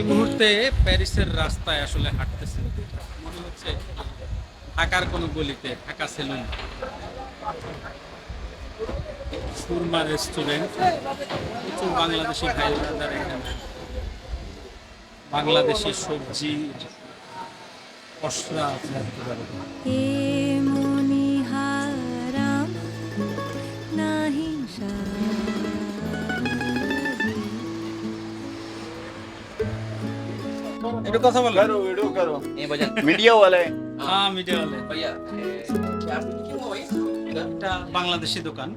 এই মুহূর্তে প্যারিসের রাস্তায় আসলে হাঁটতেছে মনে হচ্ছে ঢাকার কোনো গলিতে ঢাকা সেলুন। সুরমা রেস্টুরেন্ট প্রচুর বাংলাদেশি ভাই ব্রাদার এখানে। বাংলাদেশি সবজি পশরা আছে একটু কথা বলো करो वीडियो करो ये भजन मीडिया वाले হ্যাঁ মিডিয়া वाले भैया ए, क्या आपने लिखी हुआ भाई এটা বাংলাদেশি দোকান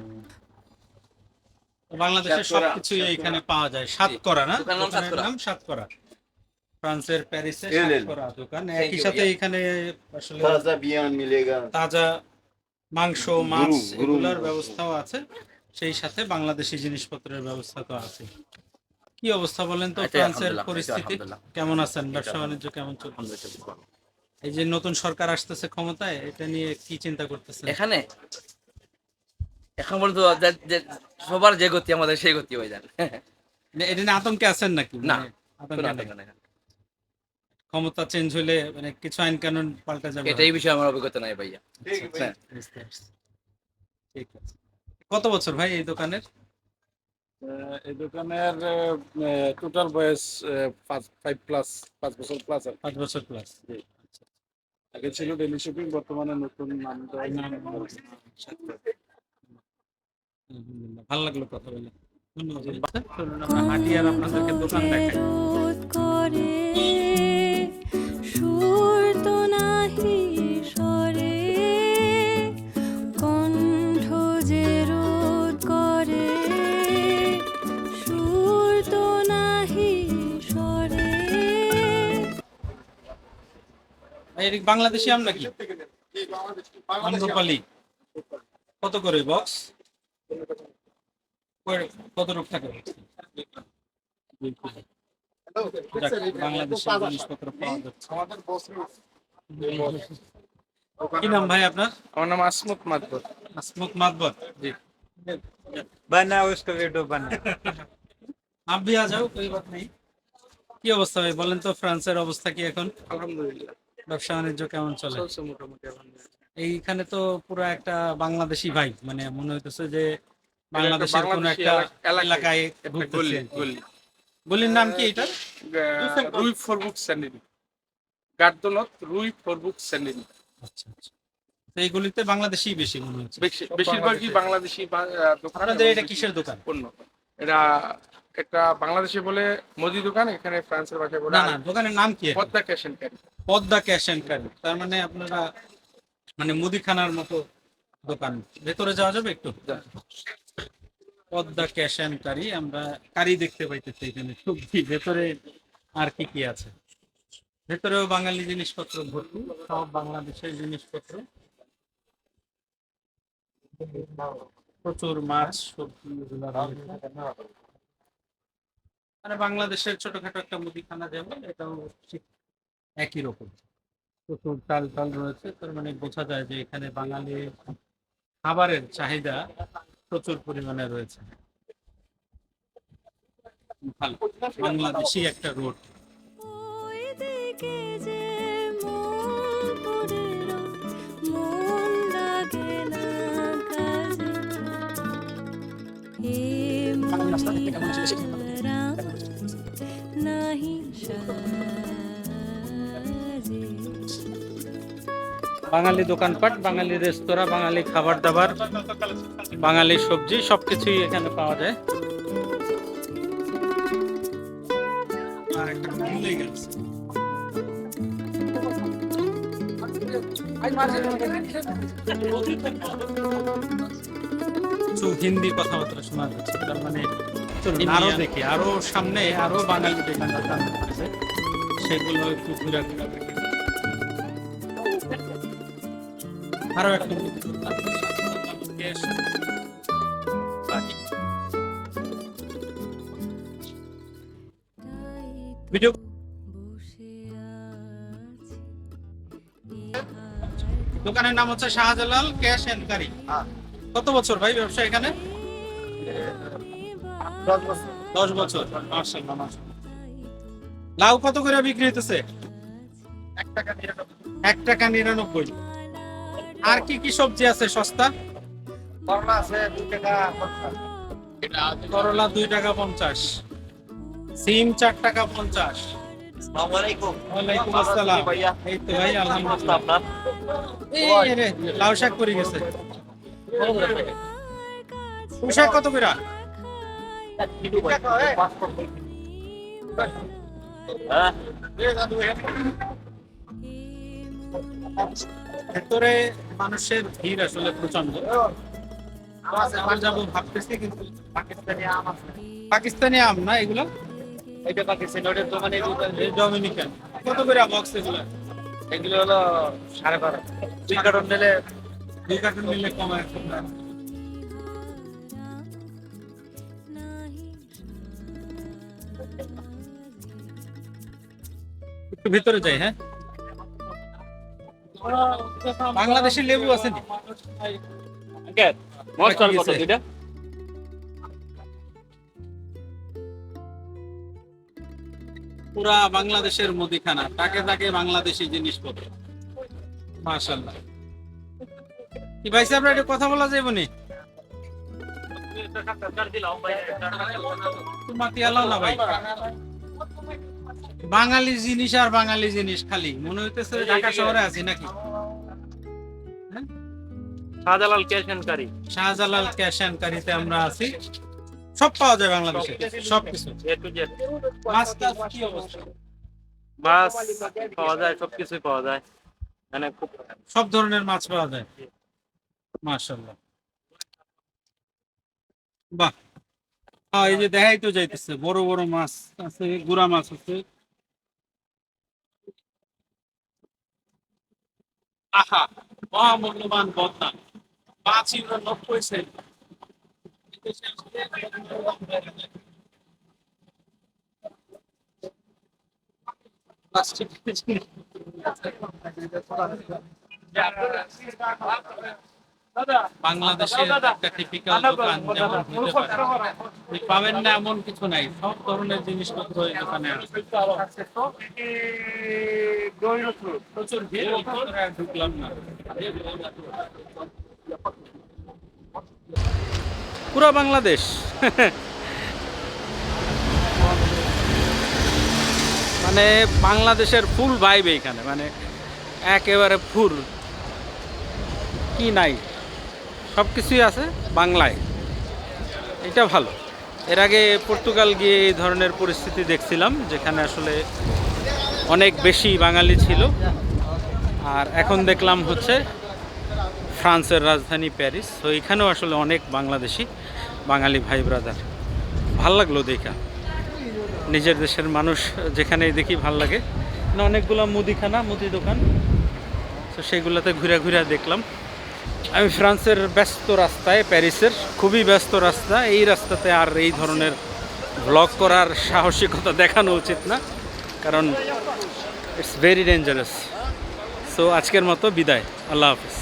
বাংলাদেশের সাতকরা, সবকিছুই সাতকরা। এখানে পাওয়া যায় সাতকরা না দোকানের নাম দোকানের সাতকরা। নাম সাতকরা ফ্রান্সের প্যারিসে এই লেন। সাতকরা দোকান Thank একই you, সাথে ভাইয়া। এখানে আসলে ताजा बियान मिलेगा তাজা মাংস মাছ গুরু, গুরু। এগুলোর ব্যবস্থাও আছে সেই সাথে বাংলাদেশি জিনিসপত্রের ব্যবস্থা তো আছে কি অবস্থা বলেন তো? ফ্রান্সের পরিস্থিতি কেমন আছেন? ব্যবসা বাণিজ্য কেমন চলছে? এই যে নতুন সরকার আসতেছে ক্ষমতায় এটা নিয়ে কি চিন্তা করতেছেন? এখানে এখন বলতো যে- সবার যে গতি আমাদের সেই গতি হয়ে যান মানে এটা নিয়ে আতঙ্কে আছেন নাকি? না, মানে? ক্ষমতা চেঞ্জ হলে মানে কিছু আইন কানুন পাল্টা যাবে এটাই বিষয়ে আমার অভিজ্ঞতা নাই ভাইয়া। ঠিক আছে। কত বছর ভাই এই দোকানের? এই দোকানের টোটাল বয়স ফাইভ প্লাস পাঁচ বছর প্লাস আর। পাঁচ বছর প্লাস আগে ছিল ডেলি শপিং বর্তমানে নতুন নাম ভালো লাগল কথা বলে। ধন্যবাদ চলুন আমরা হাঁটি আর আপনাদেরকে দোকান দেখাই। বাংলাদেশি আম নাকি আম্রপালি কত করে বক্স কত রূপ থাকে যাক, বাংলাদেশি জিনিসপত্র পাওয়া যাচ্ছে কি নাম ভাই আপনার আমার নাম আসমত মাদবর हसमुख मातबर जी बना उसको वीडियो बना आप भी आ जाओ कोई बात नहीं কি অবস্থা ভাই বলেন তো ফ্রান্সের অবস্থা কি এখন আলহামদুলিল্লাহ ব্যবসা বাণিজ্য কেমন চলে? চলছে মোটামুটি এইখানে তো পুরো একটা বাংলাদেশি ভাই মানে মনে হইতেছে যে বাংলাদেশের কোন একটা এলাকায় ঘুরতেছে। গলির নাম কি এটা? রুই ফরবুক স্যান্ডেল। গার্দনত রুই ফরবুক আচ্ছা আচ্ছা। এই গলিতে বাংলাদেশি বেশি মনে হচ্ছে। বেশিরভাগই বাংলাদেশি। আপনাদের এটা কিসের দোকান? পণ্য। এটা একটা বাংলাদেশে বলে মুদি দোকান এখানে ফ্রান্সের ভাষায় বলে না না দোকানের নাম কি Padma cash and carry. Padma cash and carry. তার মানে আপনারা মানে মুদিখানার মতো দোকান। ভেতরে যাওয়া যাবে একটু? পদ্মা ক্যাশ এন্ড কারি আমরা কারি দেখতে পাইতেছি এখানে সবজি। ভেতরে আর কি কি আছে? ভেতরেও বাঙালি জিনিসপত্র ভর্তি সব বাংলাদেশের জিনিসপত্র। প্রচুর মাছ সবজি মানে বাংলাদেশের ছোটখাটো একটা মুদিখানা যেমন এটাও ঠিক। একই রকম। প্রচুর চাল টাল রয়েছে তার মানে বোঝা যায় যে এখানে বাঙালি খাবারের চাহিদা প্রচুর পরিমাণে রয়েছে। বাংলাদেশি একটা রোড। মন মন নাহি। বাঙালি দোকানপাট বাঙালি রেস্তোরাঁ বাঙালি খাবার দাবার বাঙালি সবজি সবকিছুই এখানে পাওয়া যায়। কিছু হিন্দি কথাবার্তা শোনা যাচ্ছে তার মানে আরও দেখি আরও সামনে আরও বাঙালি দোকান সেগুলো একটু ঘুরে ঘুরে আরও একটা ভিডিও দোকানের নাম হচ্ছে শাহজালাল ক্যাশ এন্ড কারি কত বছর ভাই ব্যবসা এখানে? দশ বছর। লাউ কত করে বিক্রি হইতেছে? এক টাকা নিরানব্বই। আর কি কি সবজি আছে সস্তা? করলা দুই টাকা পঞ্চাশ। সিম চার টাকা পঞ্চাশ। ওয়ালাইকুম আসসালাম। এই তো ভাই আলহামদুলিল্লাহ। এই রে লাউ শাক গেছে। কত করে? ভেতরে মানুষের ভিড় আসলে প্রচণ্ড যাব ভাবতেছি কিন্তু পাকিস্তানি আম না এগুলো? এটা পাকিস্তান ওটার দোকানে এই ডমিনিকান। কত করে বক্স এগুলো? এগুলো হলো সাড়ে বারো। দুই কার্টন নিলে দুই কার্টুন নিলে একটু ভিতরে যাই হ্যাঁ? বাংলাদেশি লেবু আছে পুরা বাংলাদেশের মুদিখানা তাকে তাকে বাংলাদেশি জিনিসপত্র। মাশাল্লাহ কি ভাই সাহেব একটু কথা বলা যাইব নি? বাঙালি জিনিস আর বাঙালি জিনিস খালি। মনে হইতেছে ঢাকা শহরে আছি নাকি? Shahjalal cash and carry Shahjalal cash and কারিতে আমরা আছি। সব পাওয়া যায় বাংলাদেশে সব কিছু এ টু জেড। মাছ কি অবস্থা? মাছ পাওয়া যায় সবকিছুই পাওয়া যায়। মানে খুব সব ধরনের মাছ পাওয়া যায়। মাশাল্লাহ বাহ। এই যে দেখাই তো যাইতেছে বড় বড় মাছ আছে গুড়া মাছ আছে। আহা মহামূল্যবান বদনা পাঁচ ইউরো নব্বই সেন্ট বাংলাদেশের একটা টিপিক্যাল দোকান যেমন হতে পারে পাবেন না এমন কিছু নাই সব ধরনের জিনিসপত্র এই দোকানে আছে পুরো বাংলাদেশ। মানে বাংলাদেশের ফুল ভাইব এইখানে মানে একেবারে ফুল। কি নাই? সব কিছুই আছে বাংলায়। এটা ভালো। এর আগে পর্তুগাল গিয়ে এই ধরনের পরিস্থিতি দেখছিলাম, যেখানে আসলে অনেক বেশি বাঙালি ছিল। আর এখন দেখলাম হচ্ছে ফ্রান্সের রাজধানী প্যারিস। তো এখানেও আসলে অনেক বাংলাদেশি বাঙালি ভাই ব্রাদার ভালো লাগল দেখা। নিজের দেশের মানুষ যেখানেই দেখি ভালো লাগে। না অনেকগুলো মুদিখানা, মুদি দোকান। তো সেগুলোতে ঘুরে ঘুরে দেখলাম। আমি ফ্রান্সের ব্যস্ত রাস্তায়, প্যারিসের খুবই ব্যস্ত রাস্তা। এই রাস্তাতে আর এই ধরনের ব্লগ করার সাহসিকতা দেখানো উচিত না। কারণ ইটস ভেরি ডেঞ্জারাস সো আজকের মতো বিদায়। আল্লাহ হাফিজ।